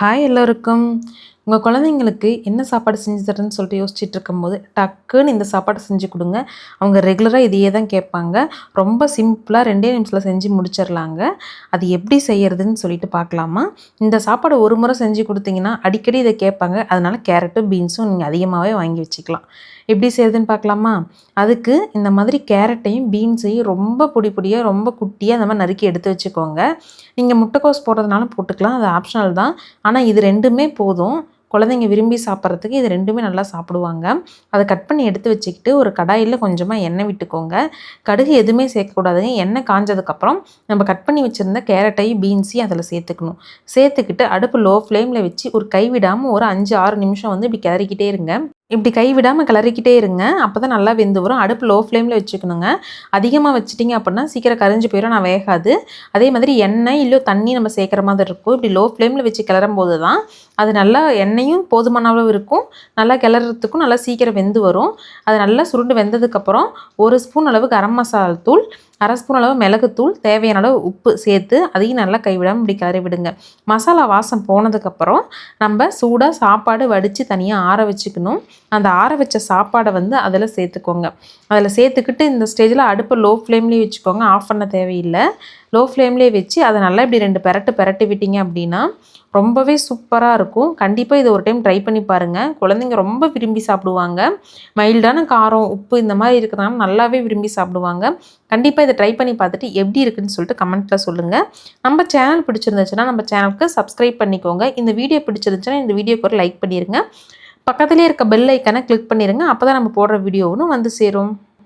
Hi எல்லோருக்கும். உங்கள் குழந்தைங்களுக்கு என்ன சாப்பாடு செஞ்சு தரேன்னு சொல்லிட்டு யோசிச்சுட்டு இருக்கும்போது டக்குன்னு இந்த சாப்பாடு செஞ்சு கொடுங்க. அவங்க ரெகுலராக இதையே தான் கேட்பாங்க. ரொம்ப சிம்பிளாக ரெண்டே நிமிஷத்தில் செஞ்சு முடிச்சிடலாங்க. அது எப்படி செய்யறதுன்னு சொல்லிட்டு பார்க்கலாமா? இந்த சாப்பாடு ஒரு முறை செஞ்சு கொடுத்தீங்கன்னா அடிக்கடி இதை கேட்பாங்க. அதனால் கேரட்டும் பீன்ஸும் நீங்கள் அதிகமாகவே வாங்கி வச்சுக்கலாம். எப்படி செய்யுதுன்னு பார்க்கலாமா? அதுக்கு இந்த மாதிரி கேரட்டையும் பீன்ஸையும் ரொம்ப பொடி பொடியாக ரொம்ப குட்டியாக அந்த மாதிரி நறுக்கி எடுத்து வச்சுக்கோங்க. நீங்கள் முட்டைக்கோஸ் போடுறதுனாலும் போட்டுக்கலாம் அது ஆப்ஷனல் தான். ஆனால் இது ரெண்டுமே போதும். குழந்தைங்க விரும்பி சாப்பிட்றதுக்கு இது ரெண்டுமே நல்லா சாப்பிடுவாங்க. அதை கட் பண்ணி எடுத்து வச்சுக்கிட்டு ஒரு கடாயில் கொஞ்சமாக எண்ணெய் விட்டுக்கோங்க. கடுகு எதுவுமே சேர்க்கக்கூடாதுங்க. எண்ணெய் காஞ்சதுக்கப்புறம் நம்ம கட் பண்ணி வச்சுருந்த கேரட்டையும் பீன்ஸையும் அதில் சேர்த்துக்கணும். சேர்த்துக்கிட்டு அடுப்பு லோ ஃப்ளேமில் வச்சு ஒரு கை விடாமல் ஒரு அஞ்சு ஆறு நிமிஷம் வந்து இப்படி கிளறிக்கிட்டே இருங்க. இப்படி கை விடாமல் கிளறிக்கிட்டே இருங்க. அப்போ தான் நல்லா வெந்து வரும். அடுப்பு லோ ஃப்ளேமில் வச்சுக்கணுங்க. அதிகமாக வச்சிட்டிங்க அப்படின்னா சீக்கிரம் கரைஞ்சி போயிடும் நான் வேகாது. அதே மாதிரி எண்ணெய் இல்லை தண்ணி நம்ம சேர்க்குற மாதிரி இருக்கும். இப்படி லோ ஃப்ளேமில் வச்சு கிளறும் போது தான் அது நல்லா எண்ணெயும் போதுமான அளவு இருக்கும். நல்லா கிளறதுக்கும் நல்லா சீக்கிரம் வெந்து வரும். அது நல்லா சுருண்டு வெந்ததுக்கப்புறம் ஒரு ஸ்பூன் அளவு கரம் மசாலா தூள் அரை ஸ்பூன் அளவு மிளகுத்தூள் தேவையான அளவு உப்பு சேர்த்து அதையும் நல்லா கைவிடாமல் இப்படி கிளறி விடுங்க. மசாலா வாசம் போனதுக்கப்புறம் நம்ம சூடாக சாப்பாடு வடித்து தனியாக ஆற வச்சுக்கணும். அந்த ஆற வச்ச சாப்பாடை வந்து அதில் சேர்த்துக்கோங்க. அதில் சேர்த்துக்கிட்டு இந்த ஸ்டேஜில் அடுப்பை லோ ஃப்ளேம்லேயே வச்சுக்கோங்க. ஆஃப் பண்ண தேவையில்லை. லோ ஃப்ளேம்லேயே வச்சு அதை நல்லா இப்படி ரெண்டு பெரட்டு பெரட்டி விட்டீங்க அப்படின்னா ரொம்பவே சூப்பராக இருக்கும். கண்டிப்பாக இதை ஒரு டைம் ட்ரை பண்ணி பாருங்கள் குழந்தைங்க ரொம்ப விரும்பி சாப்பிடுவாங்க. மைல்டான காரம் உப்பு இந்த மாதிரி இருக்கிறதுனால நல்லாவே விரும்பி சாப்பிடுவாங்க. கண்டிப்பாக இதை ட்ரை பண்ணி பார்த்துட்டு எப்படி இருக்குன்னு சொல்லிட்டு கமெண்ட்டில் சொல்லுங்கள் நம்ம சேனல் பிடிச்சிருந்துச்சுன்னா நம்ம சேனலுக்கு சப்ஸ்கிரைப் பண்ணிக்கோங்க. இந்த வீடியோ பிடிச்சிருந்துச்சுன்னா இந்த வீடியோக்கு ஒரு லைக் பண்ணிடுங்க பக்கத்துலேயே இருக்க பெல் ஐக்கனை கிளிக் பண்ணிடுங்க அப்போ தான் நம்ம போடுற வீடியோவும் வந்து சேரும்.